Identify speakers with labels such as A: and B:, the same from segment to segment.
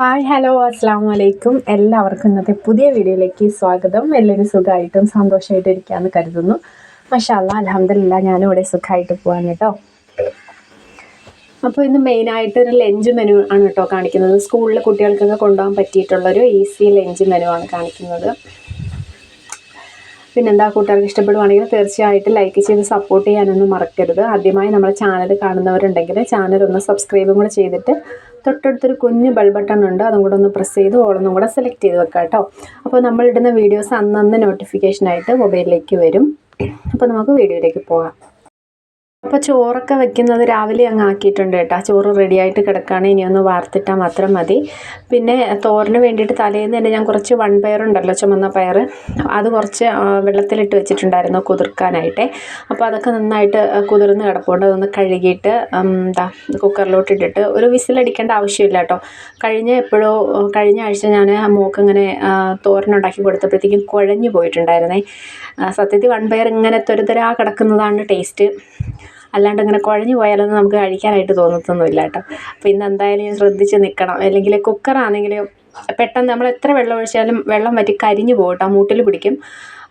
A: Hi hello അസ്സാം വലൈക്കും എല്ലാവർക്കും ഇന്നത്തെ പുതിയ വീഡിയോയിലേക്ക് സ്വാഗതം. എല്ലാവരും സുഖമായിട്ടും സന്തോഷമായിട്ടും ഇരിക്കാന്ന് കരുതുന്നു. മഷാല്ല അലഹമില്ല ഞാനും ഇവിടെ സുഖമായിട്ട് പോകാൻ കേട്ടോ. അപ്പോൾ ഇന്ന് മെയിനായിട്ട് ഒരു ലഞ്ച് മെനു ആണ് കേട്ടോ കാണിക്കുന്നത്. സ്കൂളിലെ കുട്ടികൾക്കൊക്കെ കൊണ്ടുപോകാൻ പറ്റിയിട്ടുള്ളൊരു ഈസി ലഞ്ച് മെനു ആണ് കാണിക്കുന്നത്. പിന്നെന്താ കൂട്ടുകാർക്ക് ഇഷ്ടപ്പെടുവാണെങ്കിൽ തീർച്ചയായിട്ടും ലൈക്ക് ചെയ്ത് സപ്പോർട്ട് ചെയ്യാനൊന്നും മറക്കരുത്. ആദ്യമായി നമ്മുടെ ചാനൽ കാണുന്നവരുണ്ടെങ്കിൽ ചാനൽ ഒന്ന് സബ്സ്ക്രൈബും കൂടെ ചെയ്തിട്ട് തൊട്ടടുത്തൊരു കുഞ്ഞ് ബെൽ ബട്ടൺ ഉണ്ട്. അതും കൂടെ ഒന്ന് പ്രസ് ചെയ്ത് ഓളൊന്നും കൂടെ സെലക്ട് ചെയ്ത് വെക്കാം കേട്ടോ അപ്പോൾ നമ്മളിടുന്ന വീഡിയോസ് അന്നന്ന് നോട്ടിഫിക്കേഷനായിട്ട് മൊബൈലിലേക്ക് വരും. അപ്പോൾ നമുക്ക് വീഡിയോയിലേക്ക് പോകാം. അപ്പോൾ ചോറൊക്കെ വെക്കുന്നത് രാവിലെ അങ്ങ് ആക്കിയിട്ടുണ്ട് കേട്ടോ. ചോറ് റെഡിയായിട്ട് കിടക്കുകയാണ് ഇനി ഒന്ന് വാർത്തിട്ടാൽ മാത്രം മതി. പിന്നെ തോരന് വേണ്ടിയിട്ട് തലേന്ന് തന്നെ ഞാൻ കുറച്ച് വൺ പയറുണ്ടല്ലോ ചുമന്ന പയർ. അത് കുറച്ച് വെള്ളത്തിലിട്ട് വെച്ചിട്ടുണ്ടായിരുന്നു കുതിർക്കാനായിട്ട്. അപ്പോൾ അതൊക്കെ നന്നായിട്ട് കുതിർന്ന് കിടപ്പുണ്ട്. അതൊന്ന് കഴുകിയിട്ട് എന്താ കുക്കറിലോട്ട് ഇട്ടിട്ട് ഒരു വിസിലടിക്കേണ്ട ആവശ്യമില്ല കേട്ടോ. കഴിഞ്ഞ എപ്പോഴോ കഴിഞ്ഞ ആഴ്ച ഞാൻ മോക്ക് ഇങ്ങനെ തോരനുണ്ടാക്കി കൊടുത്തപ്പോഴത്തേക്കും കുഴഞ്ഞു പോയിട്ടുണ്ടായിരുന്നേ. സത്യത്തിൽ വൺ പയർ ഇങ്ങനെ തൊരുതരാ കിടക്കുന്നതാണ് ടേസ്റ്റ് അല്ലാണ്ട് ഇങ്ങനെ കുഴഞ്ഞു പോയാലൊന്നും നമുക്ക് കഴിക്കാനായിട്ട് തോന്നത്തൊന്നുമില്ല കേട്ടോ. അപ്പോൾ ഇന്ന് എന്തായാലും ഞാൻ ശ്രദ്ധിച്ച് നിൽക്കണം അല്ലെങ്കിൽ കുക്കറാണെങ്കിൽ പെട്ടെന്ന് നമ്മൾ എത്ര വെള്ളം ഒഴിച്ചാലും വെള്ളം വറ്റി കരിഞ്ഞു പോകും കേട്ടോ. മൂട്ടിൽ പിടിക്കും.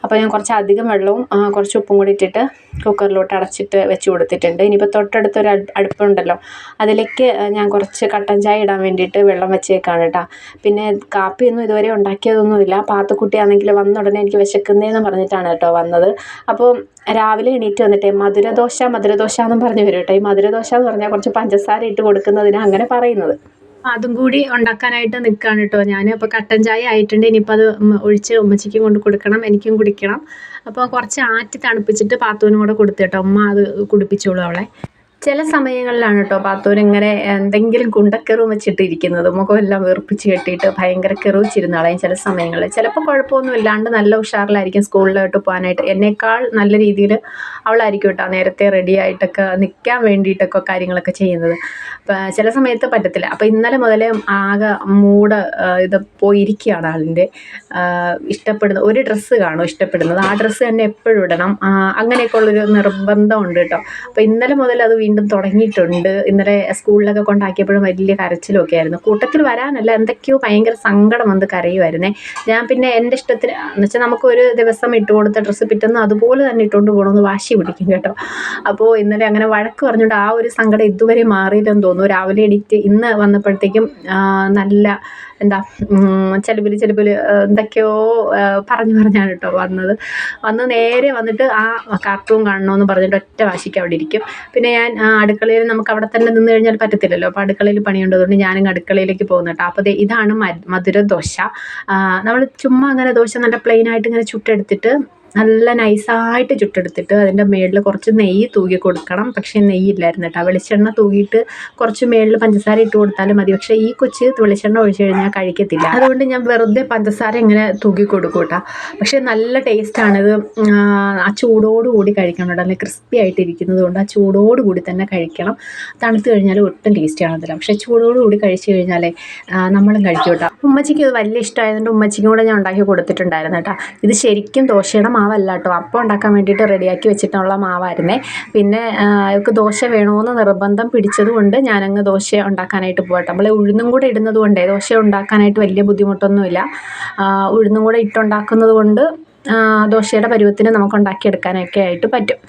A: അപ്പോൾ ഞാൻ കുറച്ച് അധികം വെള്ളവും കുറച്ച് ഉപ്പും കൂടി ഇട്ടിട്ട് കുക്കറിലോട്ട് അടച്ചിട്ട് വെച്ച് കൊടുത്തിട്ടുണ്ട്. ഇനിയിപ്പോൾ തൊട്ടടുത്തൊരു അടുപ്പുണ്ടല്ലോ. അതിലേക്ക് ഞാൻ കുറച്ച് കട്ടൻ ചായ ഇടാൻ വേണ്ടിയിട്ട് വെള്ളം വെച്ചേക്കാണ് കേട്ടോ പിന്നെ കാപ്പിയൊന്നും ഇതുവരെ ഉണ്ടാക്കിയതൊന്നുമില്ല. പാത്തുക്കുട്ടിയാണെങ്കിൽ വന്ന ഉടനെ എനിക്ക് വിശക്കുന്നതെന്ന് പറഞ്ഞിട്ടാണ് കേട്ടോ വന്നത്. അപ്പോൾ രാവിലെ എണീറ്റ് വന്നിട്ട് മധുരദോശ മധുരദോശ എന്നും പറഞ്ഞു വരും കേട്ടോ ഈ മധുരദോശ എന്ന് പറഞ്ഞാൽ കുറച്ച് പഞ്ചസാര ഇട്ട് കൊടുക്കുന്നതിനാണ് അങ്ങനെ പറയുന്നത്. അതും കൂടി ഉണ്ടാക്കാനായിട്ട് നിൽക്കുകയാണ് കേട്ടോ ഞാൻ അപ്പോൾ കട്ടൻ ചായ ആയിട്ടുണ്ട്. ഇനിയിപ്പോൾ അത് ഒഴിച്ച് ഉമ്മച്ചിക്കും കൊണ്ട് കൊടുക്കണം. എനിക്കും കുടിക്കണം. അപ്പോൾ കുറച്ച് ആറ്റി തണുപ്പിച്ചിട്ട് പാത്തുവിനും കൂടെ കൊടുത്തു കേട്ടോ. ഉമ്മ അത് കുടിപ്പിച്ചോളൂ അവളെ. ചില സമയങ്ങളിലാണ് കേട്ടോ പാത്തൂർ ഇങ്ങനെ എന്തെങ്കിലും കുണ്ടക്കെറും വെച്ചിട്ട് ഇരിക്കുന്നത് മുഖമെല്ലാം വീർപ്പിച്ച് കെട്ടിയിട്ട് ഭയങ്കര കെറുവിച്ചിരുന്ന ആളെയും ചില സമയങ്ങളിൽ ചിലപ്പോൾ കുഴപ്പമൊന്നും ഇല്ലാണ്ട് നല്ല ഉഷാറിലായിരിക്കും സ്കൂളിലോട്ട് പോകാനായിട്ട്. എന്നേക്കാൾ നല്ല രീതിയിൽ അവളായിരിക്കും കേട്ടോ നേരത്തെ റെഡി ആയിട്ടൊക്കെ നിൽക്കാൻ വേണ്ടിയിട്ടൊക്കെ കാര്യങ്ങളൊക്കെ ചെയ്യുന്നത്. ചില സമയത്ത് പറ്റത്തില്ല. അപ്പോൾ ഇന്നലെ മുതലേ ആകെ മൂട് ഇത് പോയിരിക്കുകയാണ് ആളിന്റെ. ഇഷ്ടപ്പെടുന്ന ഒരു ഡ്രസ്സ് കാണും ഇഷ്ടപ്പെടുന്നത്. ആ ഡ്രസ്സ് തന്നെ എപ്പോഴും ഇടണം. അങ്ങനെയൊക്കെ ഉള്ളൊരു നിർബന്ധമുണ്ട് കേട്ടോ. അപ്പോൾ ഇന്നലെ മുതൽ അത് വീണ്ടും തുടങ്ങിയിട്ടുണ്ട്. ഇന്നലെ സ്കൂളിലൊക്കെ കൊണ്ടാക്കിയപ്പോഴും വലിയ കരച്ചിലൊക്കെ ആയിരുന്നു. കൂട്ടത്തിൽ വരാനല്ല എന്തൊക്കെയോ ഭയങ്കര സങ്കടം വന്ന് കരയുമായിരുന്നേ. ഞാൻ പിന്നെ എന്റെ ഇഷ്ടത്തിന് എന്ന് വെച്ചാൽ നമുക്ക് ഒരു ദിവസം ഇട്ട് കൊടുത്ത ഡ്രസ്സ് പിറ്റെന്ന് അതുപോലെ തന്നെ ഇട്ടുകൊണ്ട് പോകണമെന്ന് വാശി പിടിക്കും കേട്ടോ. അപ്പോൾ ഇന്നലെ അങ്ങനെ വഴക്ക് പറഞ്ഞുകൊണ്ട് ആ ഒരു സങ്കടം ഇതുവരെ മാറിയില്ലെന്ന് തോന്നുന്നു. രാവിലെ എഡിറ്റ് ഇന്ന് വന്നപ്പോഴത്തേക്കും നല്ല എന്താ ചിലവിൽ ചിലവിൽ എന്തൊക്കെയോ പറഞ്ഞു പറഞ്ഞാണ് കേട്ടോ വന്നത്. വന്ന് നേരെ വന്നിട്ട് ആ കാർട്ടൂൺ കാണണമെന്ന് പറഞ്ഞിട്ട് ഒറ്റ വാശിക്ക് അവിടെ ഇരിക്കും. പിന്നെ ഞാൻ അടുക്കളയിൽ നമുക്ക് അവിടെ തന്നെ നിന്ന് കഴിഞ്ഞാൽ പറ്റത്തില്ലല്ലോ. അപ്പോൾ അടുക്കളയിൽ പണിയുണ്ടതുകൊണ്ട് ഞാനും അടുക്കളയിലേക്ക് പോകുന്നു അപ്പോൾ ഇതാണ് മധുര ദോശ നമ്മൾ ചുമ്മാ അങ്ങനെ ദോശ നല്ല പ്ലെയിനായിട്ട് ഇങ്ങനെ ചുട്ടെടുത്തിട്ട് നല്ല നൈസായിട്ട് ചുട്ടെടുത്തിട്ട് അതിന്റെ മേളിൽ കുറച്ച് നെയ്യ് തൂകി കൊടുക്കണം. പക്ഷേ നെയ്യില്ലായിരുന്നു കേട്ടോ. വെളിച്ചെണ്ണ തൂകിയിട്ട് കുറച്ച് മേളിൽ പഞ്ചസാര ഇട്ട് കൊടുത്താലും മതി. പക്ഷേ ഈ കൊച്ച് വെളിച്ചെണ്ണ ഒഴിച്ചു കഴിഞ്ഞാൽ കഴിക്കത്തില്ല. അതുകൊണ്ട് ഞാൻ വെറുതെ പഞ്ചസാര ഇങ്ങനെ തൂകി കൊടുക്കും കേട്ടോ. പക്ഷേ നല്ല ടേസ്റ്റാണിത് ആ ചൂടോടുകൂടി കഴിക്കണം കേട്ടോ. നല്ല ക്രിസ്പി ആയിട്ടിരിക്കുന്നത് കൊണ്ട് ആ ചൂടോടുകൂടി തന്നെ കഴിക്കണം. തണുത്ത് കഴിഞ്ഞാൽ ഒട്ടും ടേസ്റ്റ് കാണത്തില്ല. പക്ഷേ ചൂടോടുകൂടി കഴിച്ചു കഴിഞ്ഞാലേ നമ്മളും കഴിക്കും കേട്ടോ. ഉമ്മച്ചിക്ക് ഇത് വലിയ ഇഷ്ടമായതുകൊണ്ട് ഉമ്മച്ചിക്കും കൂടെ ഞാൻ ഉണ്ടാക്കി കൊടുത്തിട്ടുണ്ടായിരുന്നു കേട്ടോ. ഇത് ശരിക്കും ദോശയുടെ മാവല്ല കേട്ടോ. അപ്പം ഉണ്ടാക്കാൻ വേണ്ടിയിട്ട് റെഡിയാക്കി വെച്ചിട്ടുള്ള മാവായിരുന്നേ. പിന്നെ അവർക്ക് ദോശ വേണമെന്ന് നിർബന്ധം പിടിച്ചത് കൊണ്ട് ഞാനങ്ങ് ദോശ ഉണ്ടാക്കാനായിട്ട് പോകട്ടെ നമ്മൾ ഉഴുന്നും കൂടെ ഇടുന്നത് കൊണ്ടേ ദോശ ഉണ്ടാക്കാനായിട്ട് വലിയ ബുദ്ധിമുട്ടൊന്നുമില്ല. ഉഴുന്നും കൂടെ ഇട്ടുണ്ടാക്കുന്നത് കൊണ്ട് ദോശയുടെ പരുവത്തിന് നമുക്ക് ഉണ്ടാക്കിയെടുക്കാനൊക്കെ ആയിട്ട് പറ്റും.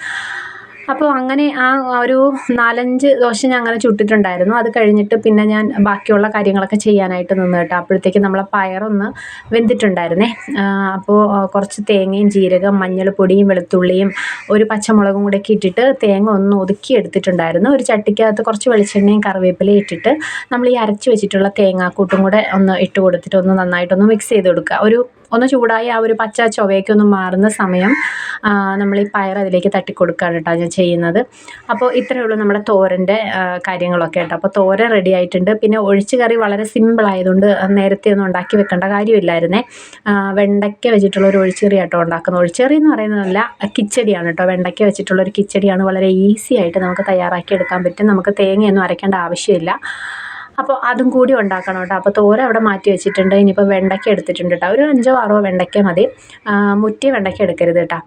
A: അപ്പോൾ അങ്ങനെ ആ ഒരു നാലഞ്ച് ദോശ ഞാൻ അങ്ങനെ ചുട്ടിട്ടുണ്ടായിരുന്നു. അത് കഴിഞ്ഞിട്ട് പിന്നെ ഞാൻ ബാക്കിയുള്ള കാര്യങ്ങളൊക്കെ ചെയ്യാനായിട്ട് നിന്ന് കേട്ടോ. അപ്പോഴത്തേക്ക് നമ്മളെ പയറൊന്ന് വെന്തിട്ടുണ്ടായിരുന്നേ. അപ്പോൾ കുറച്ച് തേങ്ങയും ജീരകം മഞ്ഞൾപ്പൊടിയും വെളുത്തുള്ളിയും ഒരു പച്ചമുളകും കൂടെ ഒക്കെ ഇട്ടിട്ട് തേങ്ങ ഒന്ന് ഒതുക്കി എടുത്തിട്ടുണ്ടായിരുന്നു. ഒരു ചട്ടിക്കകത്ത് കുറച്ച് വെളിച്ചെണ്ണയും കറിവേപ്പിലയും ഇട്ടിട്ട് നമ്മൾ ഈ അരച്ച് വെച്ചിട്ടുള്ള തേങ്ങാക്കൂട്ടും കൂടെ ഒന്ന് ഇട്ട് കൊടുത്തിട്ട് ഒന്ന് നന്നായിട്ടൊന്ന് മിക്സ് ചെയ്ത് കൊടുക്കുക. ഒരു ഒന്ന് ചൂടായി ആ ഒരു പച്ച ചൊവയൊക്കെ ഒന്ന് മാറുന്ന സമയം നമ്മൾ ഈ പയർ അതിലേക്ക് തട്ടിക്കൊടുക്കുകയാണ് കേട്ടോ ഞാൻ ചെയ്യുന്നത്. അപ്പോൾ ഇത്രയേ ഉള്ളൂ നമ്മുടെ തോരന്റെ കാര്യങ്ങളൊക്കെ കേട്ടോ. അപ്പോൾ തോര റെഡി ആയിട്ടുണ്ട്. പിന്നെ ഒഴിച്ച് കറി വളരെ സിമ്പിൾ ആയതുകൊണ്ട് നേരത്തെ ഒന്നും ഉണ്ടാക്കി വെക്കേണ്ട കാര്യമില്ലായിരുന്നേ. വെണ്ടയ്ക്ക വെച്ചിട്ടുള്ള ഒരു ഒഴിച്ചുകറി ആട്ടോ ഉണ്ടാക്കുന്നത്. ഒഴിച്ചുകറി എന്ന് പറയുന്നതല്ല കിച്ചടിയാണ് കേട്ടോ. വെണ്ടയ്ക്ക വെച്ചിട്ടുള്ള ഒരു കിച്ചടിയാണ് വളരെ ഈസി ആയിട്ട് നമുക്ക് തയ്യാറാക്കി എടുക്കാൻ പറ്റും. നമുക്ക് തേങ്ങയൊന്നും അരയ്ക്കേണ്ട ആവശ്യമില്ല. അപ്പോൾ അതും കൂടി ഉണ്ടാക്കണം കേട്ടോ. അപ്പോൾ തോര അവിടെ മാറ്റി വെച്ചിട്ടുണ്ട്. ഇനിയിപ്പോൾ വെണ്ടയ്ക്ക എടുത്തിട്ടുണ്ട് കേട്ടോ. ഒരു അഞ്ചോ ആറോ വെണ്ടയ്ക്ക മതി. മുറ്റിയ വെണ്ടയ്ക്ക എടുക്കരുത് കേട്ടോ.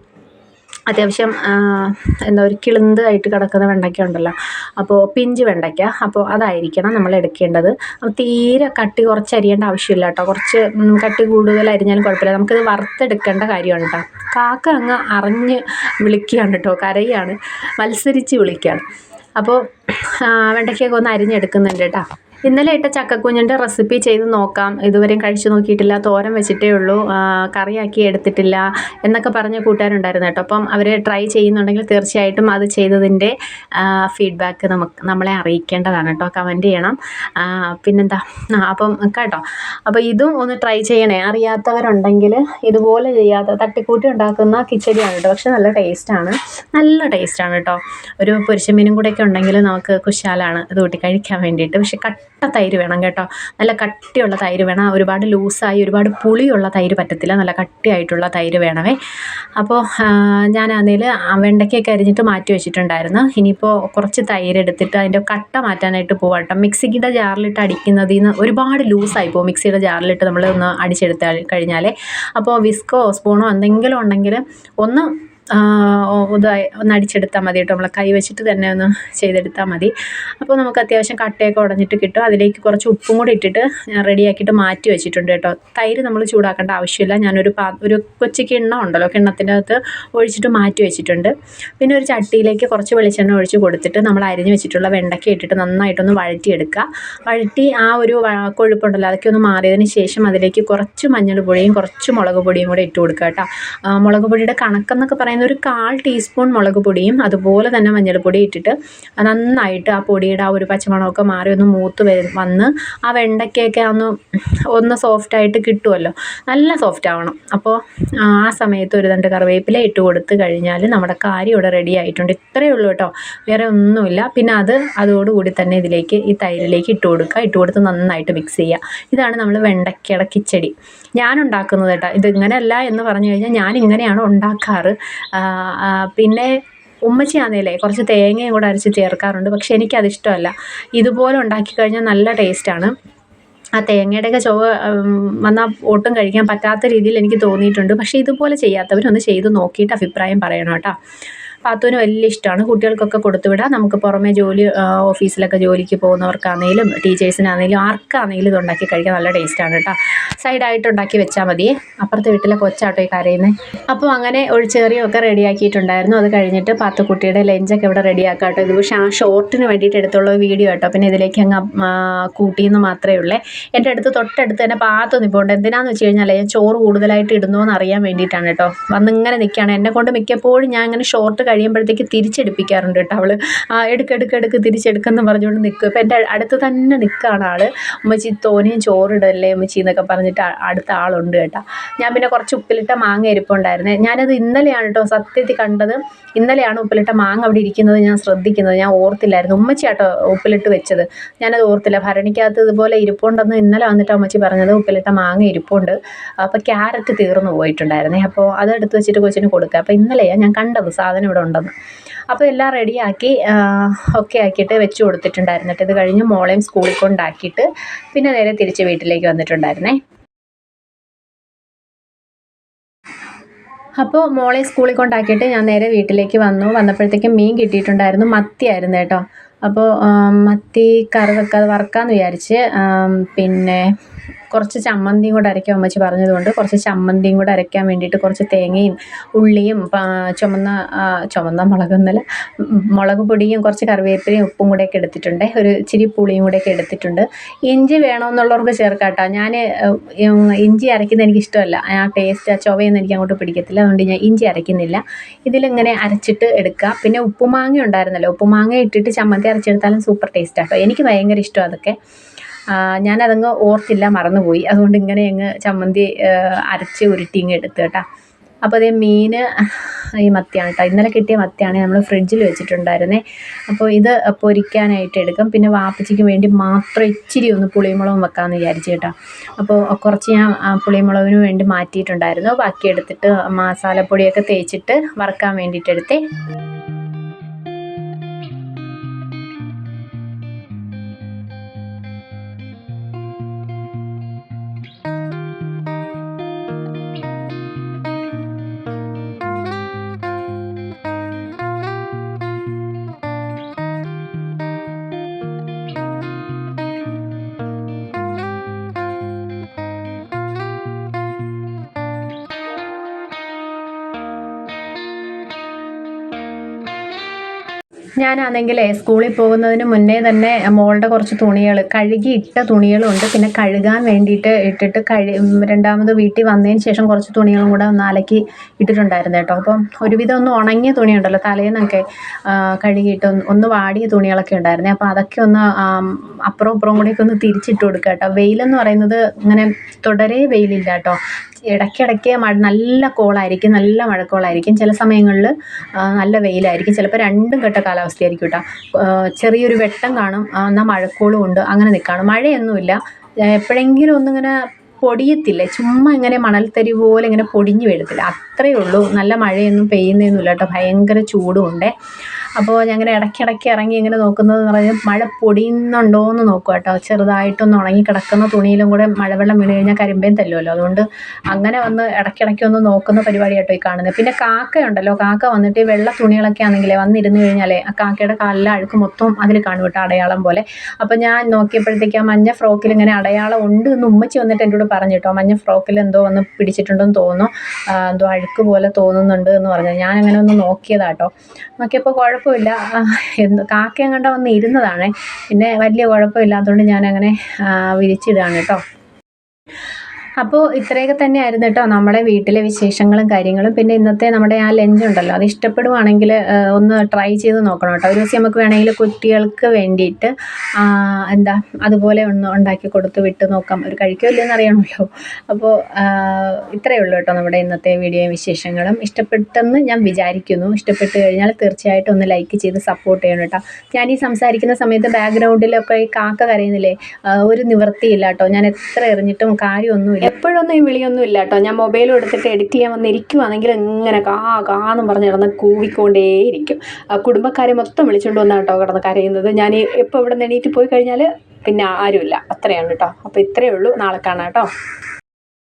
A: അത്യാവശ്യം എന്താ ഒരു കിളുന്തായിട്ട് കിടക്കുന്ന വെണ്ടയ്ക്ക ഉണ്ടല്ലോ. അപ്പോൾ പിഞ്ച് വെണ്ടയ്ക്ക. അപ്പോൾ അതായിരിക്കണം നമ്മൾ എടുക്കേണ്ടത്. തീരെ കട്ടി കുറച്ച് അരിയേണ്ട ആവശ്യമില്ല കേട്ടോ. കുറച്ച് കട്ടി കൂടുതൽ അരിഞ്ഞാലും കുഴപ്പമില്ല. നമുക്കിത് വറുത്തെടുക്കേണ്ട കാര്യമാണ് കേട്ടോ. കാക്ക അങ്ങ് അറിഞ്ഞ് വിളിക്കുകയാണ് കേട്ടോ. കരയാണ്. മത്സരിച്ച് വിളിക്കുകയാണ്. അപ്പോൾ വെണ്ടയ്ക്കൊക്കെ ഒന്ന് അരിഞ്ഞെടുക്കുന്നുണ്ട് കേട്ടോ. ഇന്നലെ ഇട്ട ചക്കക്കുഞ്ഞിന്റെ റെസിപ്പി ചെയ്ത് നോക്കാം. ഇതുവരെയും കഴിച്ചു നോക്കിയിട്ടില്ല. തോരൻ വെച്ചിട്ടേ ഉള്ളൂ. കറിയാക്കി എടുത്തിട്ടില്ല എന്നൊക്കെ പറഞ്ഞ കൂട്ടുകാരുണ്ടായിരുന്നു കേട്ടോ. അപ്പം അവർ ട്രൈ ചെയ്യുന്നുണ്ടെങ്കിൽ തീർച്ചയായിട്ടും അത് ചെയ്തതിന്റെ ഫീഡ്ബാക്ക് നമുക്ക് നമ്മളെ അറിയിക്കേണ്ടതാണ് കേട്ടോ. കമന്റ് ചെയ്യണം. പിന്നെന്താ? അപ്പം കേട്ടോ. അപ്പോൾ ഇതും ഒന്ന് ട്രൈ ചെയ്യണേ. അറിയാത്തവരുണ്ടെങ്കിൽ ഇതുപോലെ ചെയ്യാത്ത തട്ടിക്കൂട്ടി ഉണ്ടാക്കുന്ന കിച്ചടിയാണ് കേട്ടോ. പക്ഷെ നല്ല ടേസ്റ്റാണ് നല്ല ടേസ്റ്റാണ് കേട്ടോ. ഒരു പൊരിച്ചമീനും കൂടെയൊക്കെ ഉണ്ടെങ്കിൽ നമുക്ക് കുശാലാണ് ഇത് കൂട്ടി കഴിക്കാൻ വേണ്ടിയിട്ട്. പക്ഷെ കട്ട് കട്ട തൈര് വേണം കേട്ടോ. നല്ല കട്ടിയുള്ള തൈര് വേണം. ഒരുപാട് ലൂസായി ഒരുപാട് പുളിയുള്ള തൈര് പറ്റത്തില്ല. നല്ല കട്ടിയായിട്ടുള്ള തൈര് വേണമേ. അപ്പോൾ ഞാൻ അതിൽ വെണ്ടയ്ക്കൊക്കെ അരിഞ്ഞിട്ട് മാറ്റി വെച്ചിട്ടുണ്ടായിരുന്നു. ഇനിയിപ്പോൾ കുറച്ച് തൈര് എടുത്തിട്ട് അതിന്റെ കട്ട മാറ്റാനായിട്ട് പോവാട്ടോ മിക്സിയുടെ ജാറിലിട്ട് അടിക്കുന്നതിൽ നിന്ന് ഒരുപാട് ലൂസായി പോകും മിക്സിയുടെ ജാറിലിട്ട് നമ്മൾ ഒന്ന് അടിച്ചെടുത്ത് കഴിഞ്ഞാൽ അപ്പോൾ വിസ്കോ സ്പൂണോ എന്തെങ്കിലും ഉണ്ടെങ്കിൽ ഒന്ന് ഇതായി ഒന്ന് അടിച്ചെടുത്താൽ മതി കേട്ടോ. നമ്മളെ കൈ വെച്ചിട്ട് തന്നെ ഒന്ന് ചെയ്തെടുത്താൽ മതി. അപ്പോൾ നമുക്ക് അത്യാവശ്യം കട്ടയൊക്കെ ഉടഞ്ഞിട്ട് കിട്ടും. അതിലേക്ക് കുറച്ച് ഉപ്പും കൂടി ഇട്ടിട്ട് ഞാൻ റെഡിയാക്കിയിട്ട് മാറ്റി വെച്ചിട്ടുണ്ട് കേട്ടോ. തൈര് നമ്മൾ ചൂടാക്കേണ്ട ആവശ്യമില്ല. ഞാനൊരു പാ ഒരു കൊച്ചു കിണ്ണം ഉണ്ടല്ലോ. കിണ്ണത്തിന്റെ അകത്ത് ഒഴിച്ചിട്ട് മാറ്റി വെച്ചിട്ടുണ്ട്. പിന്നെ ഒരു ചട്ടിയിലേക്ക് കുറച്ച് വെളിച്ചെണ്ണ ഒഴിച്ച് കൊടുത്തിട്ട് നമ്മൾ അരിഞ്ഞ് വെച്ചിട്ടുള്ള വെണ്ടയ്ക്ക ഇട്ടിട്ട് നന്നായിട്ടൊന്ന് വഴറ്റിയെടുക്കുക. വഴറ്റി ആ ഒരു കൊഴുപ്പുണ്ടല്ലോ അതൊക്കെ ഒന്ന് മാറിയതിന് ശേഷം അതിലേക്ക് കുറച്ച് മഞ്ഞൾ പൊടിയും കുറച്ച് മുളക് പൊടിയും കൂടെ ഇട്ട് കൊടുക്കുക കേട്ടോ. മുളക് പൊടിയുടെ കണക്കെന്നൊക്കെ പറയുന്നത് ഒരു കാൽ ടീസ്പൂൺ മുളക് പൊടിയും അതുപോലെ തന്നെ മഞ്ഞൾപ്പൊടി ഇട്ടിട്ട് നന്നായിട്ട് ആ പൊടിയുടെ ആ ഒരു പച്ചമണമൊക്കെ മാറി ഒന്ന് മൂത്ത് വന്ന് ആ വെണ്ടയ്ക്കൊക്കെ ഒന്ന് ഒന്ന് സോഫ്റ്റായിട്ട് കിട്ടുമല്ലോ നല്ല സോഫ്റ്റ് ആവണം. അപ്പോൾ ആ സമയത്ത് ഒരു രണ്ട് കറിവേപ്പില ഇട്ട് കൊടുത്ത് കഴിഞ്ഞാൽ നമ്മുടെ കാരി ഇവിടെ റെഡി ആയിട്ടുണ്ട്. ഇത്രയേ ഉള്ളൂ കേട്ടോ. വേറെ ഒന്നുമില്ല. പിന്നെ അത് അതോടുകൂടി തന്നെ ഇതിലേക്ക് ഈ തൈരിലേക്ക് ഇട്ട് കൊടുക്കുക. ഇട്ട് കൊടുത്ത് നന്നായിട്ട് മിക്സ് ചെയ്യുക. ഇതാണ് നമ്മൾ വെണ്ടയ്ക്കയുടെ കിച്ചടി. ഞാൻ ഉണ്ടാക്കുന്നത് കേട്ടോ. ഇതിങ്ങനെയല്ല എന്ന് പറഞ്ഞു കഴിഞ്ഞാൽ ഞാൻ ഇങ്ങനെയാണ് ഉണ്ടാക്കാറ്. പിന്നെ ഉമ്മച്ചിയാണെങ്കിലേ കുറച്ച് തേങ്ങയും കൂടെ അരച്ച് ചേർക്കാറുണ്ട് പക്ഷേ എനിക്കതിഷ്ടമല്ല. ഇതുപോലെ ഉണ്ടാക്കി കഴിഞ്ഞാൽ നല്ല ടേസ്റ്റാണ്. ആ തേങ്ങയുടെയൊക്കെ ചുവ വന്നാൽ ഒട്ടും കഴിക്കാൻ പറ്റാത്ത രീതിയിൽ എനിക്ക് തോന്നിയിട്ടുണ്ട്. പക്ഷേ ഇതുപോലെ ചെയ്യാത്തവരൊന്ന് ചെയ്ത് നോക്കിയിട്ട് അഭിപ്രായം പറയണം കേട്ടോ. പാത്തുവിന് വലിയ ഇഷ്ടമാണ്. കുട്ടികൾക്കൊക്കെ കൊടുത്തുവിടാം നമുക്ക് പുറമെ ജോലി ഓഫീസിലൊക്കെ ജോലിക്ക് പോകുന്നവർക്കാണെങ്കിലും ടീച്ചേഴ്സിനാണെങ്കിലും ആർക്കാണെങ്കിലും ഇത് ഉണ്ടാക്കി കഴിക്കാൻ നല്ല ടേസ്റ്റാണ് കേട്ടോ. സൈഡായിട്ട് ഉണ്ടാക്കി വെച്ചാൽ മതി. അപ്പുറത്തെ വീട്ടിലെ കൊച്ചാട്ടോ ഈ കരയുന്നത് അപ്പോൾ അങ്ങനെ ഒഴിച്ചേറിയൊക്കെ റെഡിയാക്കിയിട്ടുണ്ടായിരുന്നു. അത് കഴിഞ്ഞിട്ട് പാത്തുക്കുട്ടിയുടെ ലഞ്ചൊക്കെ ഇവിടെ റെഡിയാക്കാം കേട്ടോ. ഇത് പക്ഷേ ആ ഷോർട്ടിന് വേണ്ടിയിട്ട് എടുത്തുള്ള വീഡിയോ കേട്ടോ. പിന്നെ ഇതിലേക്ക് അങ്ങ് കൂട്ടിയെന്ന് മാത്രമേ ഉള്ളേ. എന്റെ അടുത്ത് തൊട്ടടുത്ത് തന്നെ പാത്തു നിൽപ്പുണ്ട് എന്തിനാന്ന് വെച്ച് കഴിഞ്ഞാൽ ഞാൻ ചോറ് കൂടുതലായിട്ട് ഇടുന്നു എന്ന് അറിയാൻ വേണ്ടിയിട്ടാണ് കേട്ടോ. വന്നിങ്ങനെ നിൽക്കുകയാണ്. എന്നെ കൊണ്ട് മിക്കപ്പോഴും ഞാൻ ഇങ്ങനെ ഷോർട്ട് കഴിയുമ്പോഴത്തേക്ക് തിരിച്ചെടുപ്പിക്കാറുണ്ട് കേട്ടോ. അവൾ ആ എടുക്ക് എടുക്ക് എടുക്ക് തിരിച്ചെടുക്കെന്ന് പറഞ്ഞുകൊണ്ട് നിൽക്കും. ഇപ്പം എന്റെ അടുത്ത് തന്നെ നിൽക്കുകയാണ് ആൾ ഉമ്മച്ചി തോനെയും ചോറിടല്ലേ ഉമ്മച്ചി? എന്നൊക്കെ പറഞ്ഞിട്ട് അടുത്ത ആളുണ്ട് കേട്ടോ. ഞാൻ പിന്നെ കുറച്ച് ഉപ്പിലിട്ട മാങ്ങ ഇരിപ്പുണ്ടായിരുന്നേ ഞാനത് ഇന്നലെയാണ് കേട്ടോ സത്യത്തിൽ കണ്ടത്. ഇന്നലെയാണ് ഉപ്പിലിട്ട മാങ്ങ അവിടെ ഇരിക്കുന്നത് ഞാൻ ശ്രദ്ധിക്കുന്നത്. ഞാൻ ഓർത്തില്ലായിരുന്നു. ഉമ്മച്ചി കേട്ടോ ഉപ്പിലിട്ട് വെച്ചത്. ഞാനത് ഓർത്തില്ല. ഭരണിക്കകത്ത് ഇതുപോലെ ഇരിപ്പുണ്ടെന്ന് ഇന്നലെ വന്നിട്ട് അമ്മച്ചി പറഞ്ഞത് ഉപ്പിലിട്ട മാങ്ങ ഇരിപ്പുണ്ട്. അപ്പോൾ ക്യാരറ്റ് തീർന്നു പോയിട്ടുണ്ടായിരുന്നേ. അപ്പോൾ അത് എടുത്ത് വെച്ചിട്ട് കൊച്ചിന് കൊടുക്കുക. അപ്പോൾ ഇന്നലെയാണ് ഞാൻ കണ്ടത് സാധനം ഇവിടെ ഉണ്ടെന്ന്. അപ്പോൾ എല്ലാം റെഡിയാക്കി ഒക്കെ ആക്കിയിട്ട് വെച്ച് കൊടുത്തിട്ടുണ്ടായിരുന്നിട്ട് ഇത് കഴിഞ്ഞ് മോളെയും സ്കൂളിൽ കൊണ്ടാക്കിയിട്ട് പിന്നെ നേരെ തിരിച്ച് വീട്ടിലേക്ക് വന്നിട്ടുണ്ടായിരുന്നേ. അപ്പോൾ മോളെ സ്കൂളിൽ കൊണ്ടാക്കിയിട്ട് ഞാൻ നേരെ വീട്ടിലേക്ക് വന്നു. വന്നപ്പോഴത്തേക്കും മീൻ കിട്ടിയിട്ടുണ്ടായിരുന്നു. മത്തിയായിരുന്നു കേട്ടോ. അപ്പോൾ മത്തി കറി വെക്കാതെ വറക്കാമെന്ന് വിചാരിച്ച് പിന്നെ കുറച്ച് ചമ്മന്തിയും കൂടെ അരയ്ക്കാൻ അമ്മച്ചി പറഞ്ഞതുകൊണ്ട് കുറച്ച് ചമ്മന്തിയും കൂടെ അരയ്ക്കാൻ വേണ്ടിയിട്ട് കുറച്ച് തേങ്ങയും ഉള്ളിയും ചുമന്ന ചുമന്ന മുളകൊന്നല്ല മുളക് പൊടിയും കുറച്ച് കറിവേപ്പിലയും ഉപ്പും കൂടെയൊക്കെ എടുത്തിട്ടുണ്ട്. ഒരു ഇച്ചിരി പുളിയും കൂടെയൊക്കെ എടുത്തിട്ടുണ്ട്. ഇഞ്ചി വേണമെന്നുള്ളവർക്ക് ചേർക്കാട്ടോ. കേട്ടോ ഞാൻ ഇഞ്ചി അരയ്ക്കുന്നത് എനിക്ക് ഇഷ്ടമല്ല. ആ ടേസ്റ്റ് ആ ചുവയൊന്നും എനിക്ക് അങ്ങോട്ട് പിടിക്കത്തില്ല. അതുകൊണ്ട് ഞാൻ ഇഞ്ചി അരയ്ക്കുന്നില്ല. ഇതിലിങ്ങനെ അരച്ചിട്ട് എടുക്കുക പിന്നെ ഉപ്പുമാങ്ങ ഉണ്ടായിരുന്നല്ലോ. ഉപ്പുമാങ്ങ ഇട്ടിട്ട് ചമ്മന്തി അരച്ചെടുത്താലും സൂപ്പർ ടേസ്റ്റ് ആട്ടോ എനിക്ക് ഭയങ്കര ഇഷ്ടം അതൊക്കെ. ഞാനതങ്ങ് ഓർത്തില്ല മറന്നുപോയി. അതുകൊണ്ട് ഇങ്ങനെ അങ്ങ് ചമ്മന്തി അരച്ച് ഉരുട്ടി ഇങ്ങ് എടുത്തു കേട്ടോ. അപ്പോൾ അതേ മീൻ ഈ മത്തിയാണ് കേട്ടോ ഇന്നലെ കിട്ടിയ മത്തിയാണ് നമ്മൾ ഫ്രിഡ്ജിൽ വെച്ചിട്ടുണ്ടായിരുന്നേ. അപ്പോൾ ഇത് പൊരിക്കാനായിട്ട് എടുക്കും. പിന്നെ വാപ്പച്ചിക്ക് വേണ്ടി മാത്രം ഇച്ചിരി ഒന്ന് പുളിമുളകും വെക്കാമെന്ന് വിചാരിച്ചു കേട്ടോ. അപ്പോൾ കുറച്ച് ഞാൻ പുളിമുളകിന് വേണ്ടി മാറ്റിയിട്ടുണ്ടായിരുന്നു. ബാക്കി എടുത്തിട്ട് മസാലപ്പൊടിയൊക്കെ തേച്ചിട്ട് വറുക്കാൻ വേണ്ടിയിട്ട് എടുത്തേ ഞാനാണെങ്കിലേ സ്കൂളിൽ പോകുന്നതിന് മുന്നേ തന്നെ മോളുടെ കുറച്ച് തുണികൾ കഴുകി ഇട്ട തുണികളുണ്ട്. പിന്നെ കഴുകാൻ വേണ്ടിയിട്ട് ഇട്ടിട്ട് കഴി രണ്ടാമത് വീട്ടിൽ വന്നതിന് ശേഷം കുറച്ച് തുണികളും കൂടെ ഒന്ന് അലക്കി ഇട്ടിട്ടുണ്ടായിരുന്നു കേട്ടോ. അപ്പം ഒരുവിധം ഒന്ന് ഉണങ്ങിയ തുണിയുണ്ടല്ലോ തലേന്നൊക്കെ കഴുകിയിട്ട് ഒന്ന് വാടിയ തുണികളൊക്കെ ഉണ്ടായിരുന്നേ. അപ്പോൾ അതൊക്കെ ഒന്ന് അപ്പുറവും ഇപ്പുറവും കൂടെയൊക്കെ ഒന്ന് തിരിച്ചിട്ട് കൊടുക്കുക കേട്ടോ. വെയിലെന്ന് പറയുന്നത് ഇങ്ങനെ തുടരെ വെയിലില്ല കേട്ടോ. ഇടയ്ക്കിടയ്ക്ക് മഴ നല്ല കോളായിരിക്കും നല്ല മഴക്കോളായിരിക്കും. ചില സമയങ്ങളിൽ നല്ല വെയിലായിരിക്കും. ചിലപ്പോൾ രണ്ടും കെട്ട കാലാവസ്ഥയായിരിക്കും കേട്ടോ ചെറിയൊരു വെട്ടം കാണും. എന്നാൽ മഴക്കോളും ഉണ്ട്. അങ്ങനെ നിൽക്കുകയാണ് മഴയൊന്നുമില്ല. എപ്പോഴെങ്കിലും ഒന്നിങ്ങനെ പൊടിയത്തില്ലേ? ചുമ്മാ ഇങ്ങനെ മണൽത്തരി പോലെ ഇങ്ങനെ പൊടിഞ്ഞു വരത്തില്ല അത്രയേ ഉള്ളൂ. നല്ല മഴയൊന്നും പെയ്യുന്നേന്നുമില്ല കേട്ടോ ഭയങ്കര ചൂടും ഉണ്ടേ. അപ്പോൾ ഞാൻ ഇങ്ങനെ ഇടയ്ക്കിടയ്ക്ക് ഇറങ്ങി ഇങ്ങനെ നോക്കുന്നത് എന്ന് പറഞ്ഞാൽ മഴ പൊടിയുന്നുണ്ടോ എന്ന് നോക്കുക കേട്ടോ. ചെറുതായിട്ടൊന്ന് ഉണങ്ങി കിടക്കുന്ന തുണിയിലും കൂടെ മഴവെള്ളം വീണ് കഴിഞ്ഞാൽ കരിമ്പേൻ തല്ലുമല്ലോ അതുകൊണ്ട് അങ്ങനെ വന്ന് ഇടയ്ക്കിടയ്ക്ക് ഒന്ന് നോക്കുന്ന പരിപാടി കേട്ടോ ഈ കാണുന്നത് പിന്നെ കാക്കയുണ്ടല്ലോ. കാക്ക വന്നിട്ട് വെള്ള തുണികളൊക്കെ ആണെങ്കിലേ വന്നിരുന്ന് കഴിഞ്ഞാലേ ആ കാക്കയുടെ കാലിലെ അഴുക്ക് മൊത്തം അതിൽ കാണും കേട്ടോ അടയാളം പോലെ. അപ്പോൾ ഞാൻ നോക്കിയപ്പോഴത്തേക്ക് ആ മഞ്ഞ ഫ്രോക്കിൽ ഇങ്ങനെ അടയാളം ഉണ്ട് എന്ന് ഉമ്മച്ചി വന്നിട്ട് എന്നോട് പറഞ്ഞു കേട്ടോ. മഞ്ഞ ഫ്രോക്കിൽ എന്തോ വന്ന് പിടിച്ചിട്ടുണ്ടെന്ന് തോന്നുന്നു. എന്തോ അഴുക്ക് പോലെ തോന്നുന്നുണ്ട് എന്ന് പറഞ്ഞു. ഞാൻ അങ്ങനെ ഒന്ന് നോക്കിയതാട്ടോ നോക്കിയപ്പോൾ കുഴപ്പമില്ല. എന്ത് കാക്കയും കണ്ട വന്ന് ഇരുന്നതാണേ. പിന്നെ വലിയ കുഴപ്പമില്ലാത്തതുകൊണ്ട് ഞാനങ്ങനെ വിരിച്ചിടുകയാണ് കേട്ടോ. അപ്പോൾ ഇത്രയൊക്കെ തന്നെയായിരുന്നു കേട്ടോ നമ്മുടെ വീട്ടിലെ വിശേഷങ്ങളും കാര്യങ്ങളും. പിന്നെ ഇന്നത്തെ നമ്മുടെ ആ ലഞ്ച് ഉണ്ടല്ലോ അത് ഇഷ്ടപ്പെടുവാണെങ്കിൽ ഒന്ന് ട്രൈ ചെയ്ത് നോക്കണം കേട്ടോ. ഒരു ദിവസം നമുക്ക് വേണമെങ്കിൽ കുട്ടികൾക്ക് വേണ്ടിയിട്ട് എന്താ അതുപോലെ ഒന്ന് ഉണ്ടാക്കി കൊടുത്ത് വിട്ട് നോക്കാം. ഒരു കഴിക്കുമല്ലോ അറിയണമല്ലോ. അപ്പോൾ ഇത്രയേ ഉള്ളൂ കേട്ടോ നമ്മുടെ ഇന്നത്തെ വീഡിയോയും വിശേഷങ്ങളും. ഇഷ്ടപ്പെട്ടെന്ന് ഞാൻ വിചാരിക്കുന്നു. ഇഷ്ടപ്പെട്ട് കഴിഞ്ഞാൽ തീർച്ചയായിട്ടും ഒന്ന് ലൈക്ക് ചെയ്ത് സപ്പോർട്ട് ചെയ്യണം കേട്ടോ. ഞാൻ ഈ സംസാരിക്കുന്ന സമയത്ത് ബാക്ക്ഗ്രൗണ്ടിലൊക്കെ ഈ കാക്ക കരയുന്നില്ലേ? ഒരു നിവൃത്തിയില്ല കേട്ടോ. ഞാൻ എത്ര എറിഞ്ഞിട്ടും കാര്യമൊന്നുമില്ല. എപ്പോഴൊന്നും ഈ വിളിയൊന്നും ഇല്ല കേട്ടോ ഞാൻ മൊബൈൽ എടുത്തിട്ട് എഡിറ്റ് ചെയ്യാൻ വന്നിരിക്കുവാണെങ്കിൽ ഇങ്ങനെ കാ കാന്നും പറഞ്ഞ് കിടന്ന് കൂവിക്കൊണ്ടേയിരിക്കും. കുടുംബക്കാരെ മൊത്തം വിളിച്ചുകൊണ്ട് വന്നാണ് കേട്ടോ കിടന്ന് കരയുന്നത്. ഞാൻ എപ്പോൾ ഇവിടെ നിന്ന് എണീറ്റ് പോയി കഴിഞ്ഞാൽ പിന്നെ ആരുമില്ല. അത്രയാണ് കേട്ടോ അപ്പോൾ ഇത്രയേ ഉള്ളൂ. നാളെ കാണാം കേട്ടോ